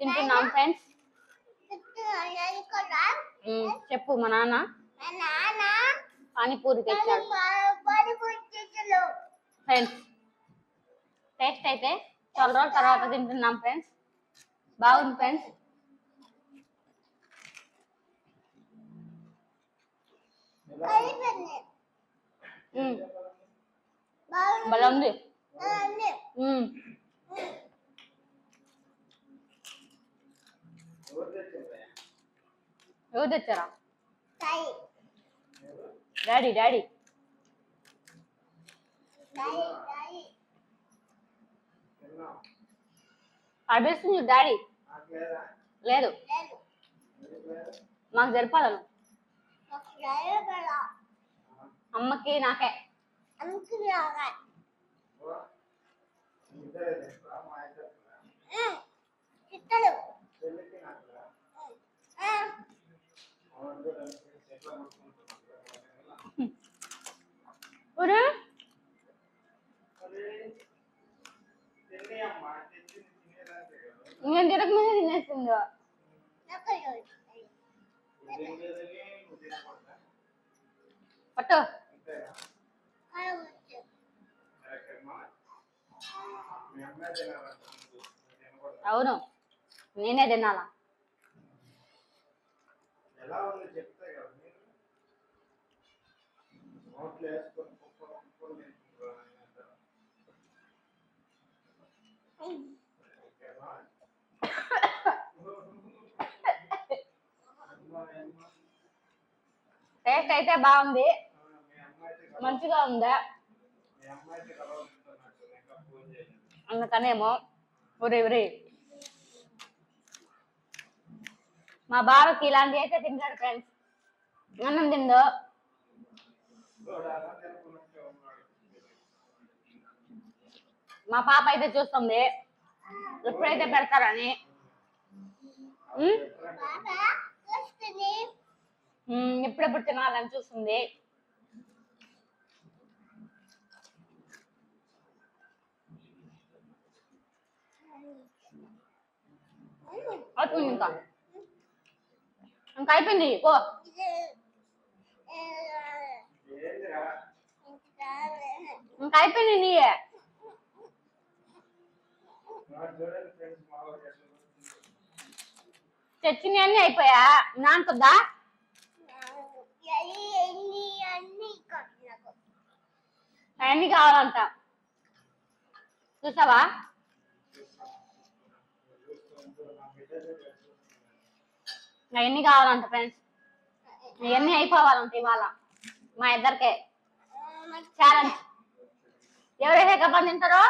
తింటున్నాం ఫ్రెండ్స్ చెప్పు మా నాన్న. పానీపూరి తెచ్చాడు. ఫ్రెండ్స్ టేస్ట్ అయితే చాలా రోజుల తర్వాత తింటున్నాం ఫ్రెండ్స్ బాగుంది ఫ్రెండ్స్ భలే ఉంది. ఎవరు తెచ్చారా? డాడీ. డాడీ అడిపిస్తుంది డాడీ లేదు. మాకు జరిపాలను అమ్మకి నాకే. ఊరు నేను తిరగమనే తినేస్తుందో పట్టు అవును నేనే తినాలా ఎలా ఉంది నోట్లు వేసుకొని కుప్పలు కుప్పలు టేస్ట్ అయితే బాగుంది. మంచిగా ఉందా? అందుకనేమో ఒరే ఒరే. మా బావకి ఇలాంటి అయితే తింటాడు ఫ్రెండ్స్ అన్నం తిందో? మా పాప అయితే చూస్తుంది. ఎప్పుడైతే పెడతారని. ఎప్పుడెప్పుడు తినాలని చూస్తుంది. ఇంకా ఇంకా అయిపోయింది. పో. ఇంకా అయిపోయింది నీయే. తెచ్చినవి అన్ని అయిపోయా? నానుకొద్దా? అవన్నీ కావాలంట. చూసావా? అవన్నీ కావాలంట ఫ్రెండ్స్. ఇవన్నీ అయిపోవాలంట ఇవాళ. మా ఇద్దరికే. ఛాలెంజ్ ఎవరైతే కప్పని తింటారో?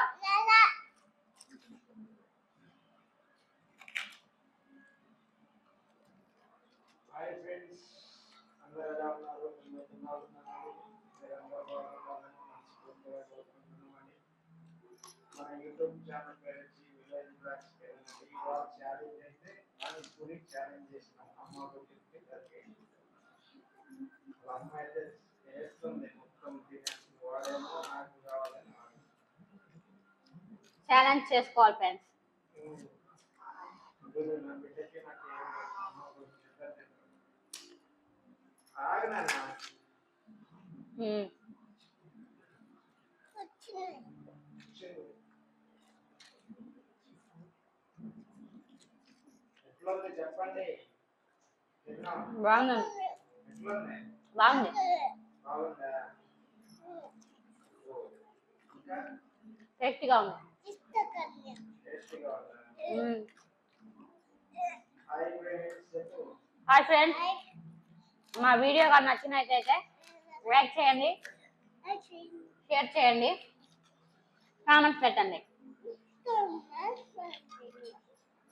మన యూట్యూబ్ ఛానల్ పేరు వచ్చి విలేజ్ బ్లాగ్స్ పేరు ఇవాళ ఛాలెంజ్ అయితే పానీపూరి ఛాలెంజ్ చేసినాం అమ్మ వాళ్ళ అమ్మ అయితే చేస్తుంది. మొత్తం తినేసి వాడేమో నాకు కావాలని. ఛాలెంజ్ చేసుకోవాలి ఫ్రెండ్స్ నా బిడ్డకి నాకు ఏం. అమ్మ గురించి ఇద్దరు తింటారు. ఆగు నాన్న. చిన్ను. ఎట్లుంది చెప్పండి? బాగుంది ఎట్లుంది? బాగుంది. బాగుందా? టేస్టీగా ఉంది. టేస్టీగా ఉందా మ్మ్. Hi friends. మా వీడియో కానీ నచ్చినట్టయితే లైక్ చేయండి. షేర్ చేయండి. కామెంట్స్ పెట్టండి. Thank you.